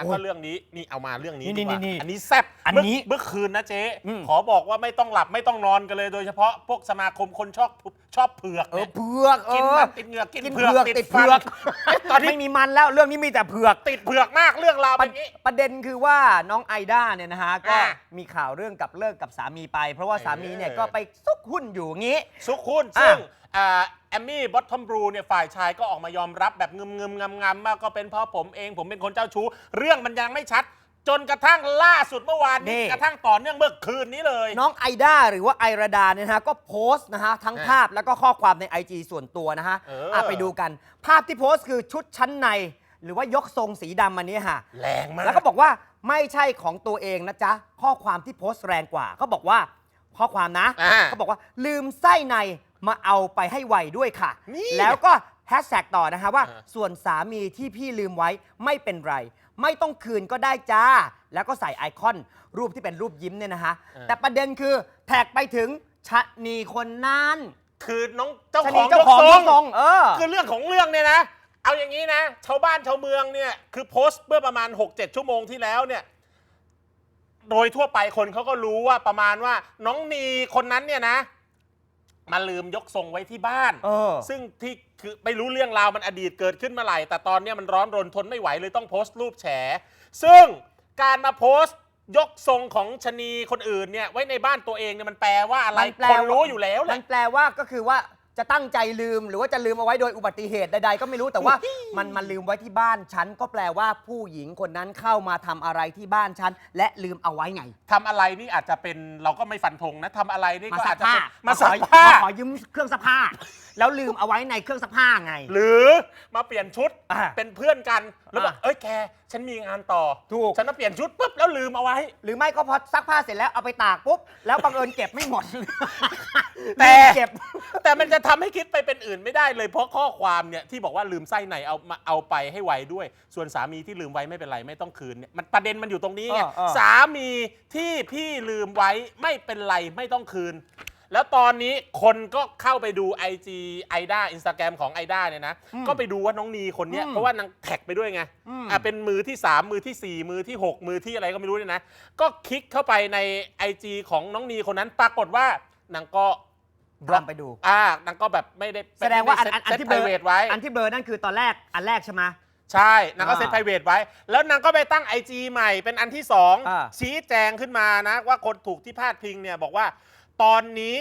นะโอ้ยก็เรื่องนี้นี่เอามาเรื่องนี้นี่ดีกว่านี่นี่อันนี้แซ่บอันนี้เมื่เมื่อคืนนะเจ๊อืม ขอบอกว่าไม่ต้องหลับไม่ต้องนอนกันเลยโดยเฉพาะพวกสมาคมคนชอบชอบเผือกเออเนี่ยเผือกเอกินอ มันติดเหงือกกินกินเผืเผืออกกติติดดฟัเผืนอกตอนนี้ไม่มีมันแล้วเรื่องนี้มีแต่เผือก ติดเผือกมากเรื่องราวปเป็ระนอย่างนี้ ประเด็นคือว่าน้องไอด้าเนี่ยนะฮะก็อ่ามีข่าวเรื่องกับเลิกกับสามีไป เพราะว่าสามีเนี่ยเออ ก็ไปซุกหุ้นอยู่งี้ซุกหุ้นอะซึ่งอ่าแอมมี่บอททอมบรูเนี่ยฝ่ายชายก็ออกมายอมรับแบบงึมงึมงำงำว่าก็เป็นเพราะผมเอง ผมเป็นคนเจ้าชู้ เรื่องมันยังไม่ชัด จนกระทั่งล่าสุดเมื่อวานนี่นี้กระทั่งต่อเนื่องเมื่อคืนนี้เลย น้องไอด้าหรือว่าไอราดาเนี่ยนะฮะก็โพสต์นะฮะทั้งอะภาพแล้วก็ข้อความใน IG ส่วนตัวนะฮะเอออะไปดูกัน ภาพที่โพสต์คือชุดชั้นใน หรือว่ายกทรงสีดำอันนี้ฮะ แรงมาก แล้วก็บอกว่าไม่ใช่ของตัวเองนะจ๊ะ ข้อความที่โพสต์แรงกว่าเขาบอกว่าข้อความนะอ่า เขาบอกว่าลืมไส้ใน มาเอาไปให้ไวด้วยค่ะ นี่แล้วก็แฮชแท็กต่อนะคะว่า อ่า ส่วนสามีที่พี่ลืมไว้ไม่เป็นไร ไม่ต้องคืนก็ได้จ้า แล้วก็ใส่ไอคอนรูปที่เป็นรูปยิ้มเนี่ยนะคะแต่ประเด็นคือแท็กไปถึงชะนีคนนั้นคือน้องเจ้าชะขนีองเจ้ายกของทรยงกทรงเออ คือเรื่องของเรื่องเนี่ยนะ เอาอย่างนี้นะ ชาวบ้านชาวเมืองเนี่ย คือโพสต์เมื่อประมาณ 6-7 ชั่วโมงที่แล้วเนี่ย โดยทั่วไปคนเขาก็รู้ว่าประมาณว่าน้องนีคนนั้นเนี่ยนะ มาลืมยกทรงไว้ที่บ้าน เออ ซึ่งที่คือไม่รู้เรื่องราวมันอดีตเกิดขึ้นเมื่อไหร่แต่ตอนเนี้ยมันร้อนรนทนไม่ไหวเลยต้องโพสต์รูปแฉ ซึ่งการมาโพสต์ยกทรงของชะนีคนอื่นเนี่ยไว้ในบ้านตัวเองเนี่ยมันแปลว่าอะไรมันแปลคนว่า รู้อยู่แล้วแหมัละ นแปลว่าก็คือว่า จะตั้งใจลืมหรือว่าจะลืมเอาไว้โดยอุบัติเหตุใดๆก็ไม่รู้แต่ว่า มันมันลืมไว้ที่บ้านฉันก็แปลว่าผู้หญิงคนนั้นเข้ามาทำอะไรที่บ้านฉันและลืมเอาไว้ไง ทำอะไรนี่อาจจะเป็นเราก็ไม่ฟันธงนะทำอะไรนี่มาก็ซัอากจจะผ้าเป็นมาขซัอกผ้า ขอยืมเครื่องซักผ้า แล้วลืมเอาไว้ในเครื่องซักผ้าไง หรือมาเปลี่ยนชุดอ่าเป็นเพื่อนกันแล้วแบบอ่าเอ้ยแก ฉันมีงานต่อถูก ฉันมาเปลี่ยนชุดปุ๊บแล้วลืมเอาไว้ หรือไม่ก็พอซักผ้าเสร็จแล้วเอาไปตากปุ๊บแล้วบังเอิญเก็บไม่หมดแต่ ลืมเก็บ แต่มันจะทำให้คิดไปเป็นอื่นไม่ได้เลยเพราะข้อความเนี่ยที่บอกว่าลืมไส้ในเอามาเอาไปให้ไวด้วย ส่วนสามีที่ลืมไว้ไม่เป็นไรไม่ต้องคืนเนี่ยมันประเด็นมันอยู่ตรงนี้ไงเออเออสามีที่พี่ลืมไว้ไม่เป็นไรไม่ต้องคืน แล้วตอนนี้คนก็เข้าไปดู IG ไอด้าอินสตาแกรมของไอด้าเนี่ยนะ ก็ไปดูว่าน้องนีคนเนี้ยอืมเพราะว่านางแท็กไปด้วยไงอืมอะเป็นมือที่ 3 มือทีสี่4 มือที่ 6 มือที่อะไรก็ไม่รู้เนี่ยนะ ก็คลิกเข้าไปใน IG ของน้องนีคนนั้นปรากฏว่านางก็บ ล็อกตามไปดู อ่านางก็แบบไม่ได้แสดงว่าอันไม่ไอันอันที่เซตเบลอ private ไว้ อันที่เบลอนั่นคือตอนแรกอันแรกใช่ไหมใช่นางก็อ่าเซต private ไว้ แล้วนางก็ไปตั้ง IG ใหม่เป็นอันที่อ่า2ชี้แจงขึ้นมานะ ว่าคนถูกที่พาดพิงเนี่ยบอกว่า ตอนนี้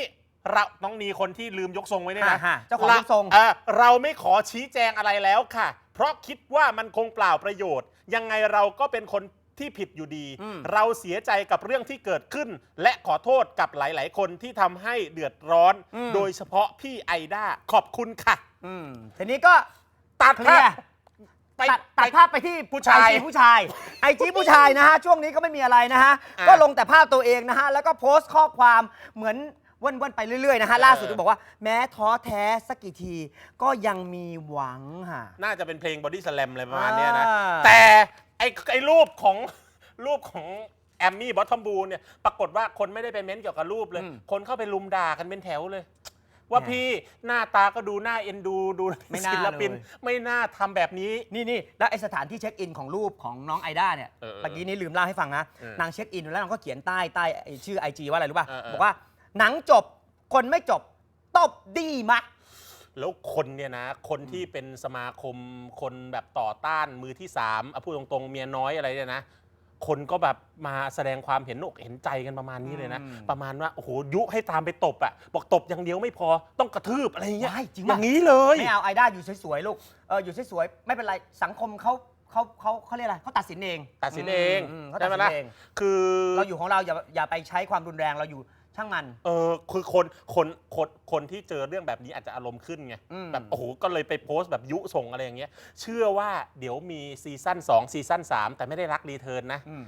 เราน้องนีคนที่ลืมยกทรงไว้เนี่ยนะฮะเจ้าของยกทรงเอ่อเราไม่ขอชี้แจงอะไรแล้วค่ะ เพราะคิดว่ามันคงเปล่าประโยชน์ ยังไงเราก็เป็นคน ที่ผิดอยู่ดี อืม เราเสียใจกับเรื่องที่เกิดขึ้น และขอโทษกับหลาย ๆ คนที่ทำให้เดือดร้อน โดยเฉพาะพี่ไอด้าขอบคุณค่ะ อืมทีนี้ก็ตัดเคลีภายพร์ ไปตัดไป ตัดภาพไปที่ผู้ชายไอจีผู้ชายไอจีผู้ชายนะฮะ ช่วงนี้ก็ไม่มีอะไรนะฮะ อ่าก็ลงแต่ภาพตัวเองนะฮะ แล้วก็โพสต์ข้อความเหมือนวันๆไปเรื่อยๆนะฮะเออล่าสุดก็บอกว่าแม้ท้อแท้สักกี่ทีก็ยังมีหวังฮะน่าจะเป็นเพลงบอดี้สแลมอะไรประมาณเนี้ยนะ อ่า แต่ ไอไอรูปของรูปของแอมมี่บอททอมบูเนี่ยปรากฏว่าคนไม่ได้ไปเม้นเกี่ยวกับรูปเลย อืม คนเข้าไปลุมด่ากันเป็นแถวเลย ว่าเนี่ยพี่หน้าตาก็ดูน่าเอ็นดูดูไม่น่าศิลปิน เลย ไม่น่าทำแบบนี้ นี่นี่แล้วไอสถานที่เช็คอินของรูปของน้องไอด้าเนี่ยเออเออเมื่อกี้นี้ลืมเล่าให้ฟังนะ เออนางเช็คอินแล้วนางก็เขียนใต้ใต้ไอ้ชื่อไอจีว่าอะไรรู้ป่ะ เออเออ บอกว่าหนังจบคนไม่จบตบดีมะ แล้วคนเนี่ยนะ คนที่เป็นสมาคมคนแบบต่อต้านมือที่สามเอาพูดตรงๆ เมียน้อยอะไรเนี่ยนะ คนก็แบบมาแสดงความเห็นอกเห็นใจกันประมาณนี้เลยนะ อืม ประมาณว่าโอ้โหยุให้ตามไปตบอะ บอกตบอย่างเดียวไม่พอต้องกระทืบอะไรอย่างเงี้ยว้ายจริงอป่ะ ย่างนี้เลย ไม่เอาไอด้าอยู่สวยๆลูกเอออยู่สวยๆไม่เป็นไรสังคมเขาเขาเขาเขาเรียกอะไรเขาตัดสินเองตัดสินเองมเขาใช่ตัดไหมสินล่ะเอง คือ เราอยู่ของเราอย่าอย่าไปใช้ความรุนแรงเราอยู่ ช่างมัน เออคือคนคนคนคนที่เจอเรื่องแบบนี้อาจจะอารมณ์ขึ้นไงอืม แบบโอ้โหก็เลยไปโพสต์แบบยุส่งอะไรอย่างเงี้ย เชื่อว่าเดี๋ยวมีซีซั่น2ซีซั่น3 แต่ไม่ได้รักรีเทิร์นนะ อืม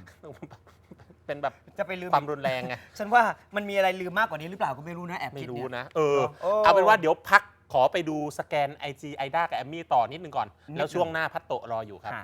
เป็นแบบจะไปลืมความรุนแรงไง ฉันว่ามันมีอะไรลืมมากกว่านี้หรือเปล่าก็ไม่รู้นะแอบไม่คิดรู้เนี่ย นะ เออ โอ้เอาเป็นว่าเดี๋ยวพักขอไปดูสแกน IG ไอด้ากับแอมมี่ต่อนิดนึงก่อน นิดนึง แล้วช่วงหน้าพัตโตะรออยู่ครับ ค่ะ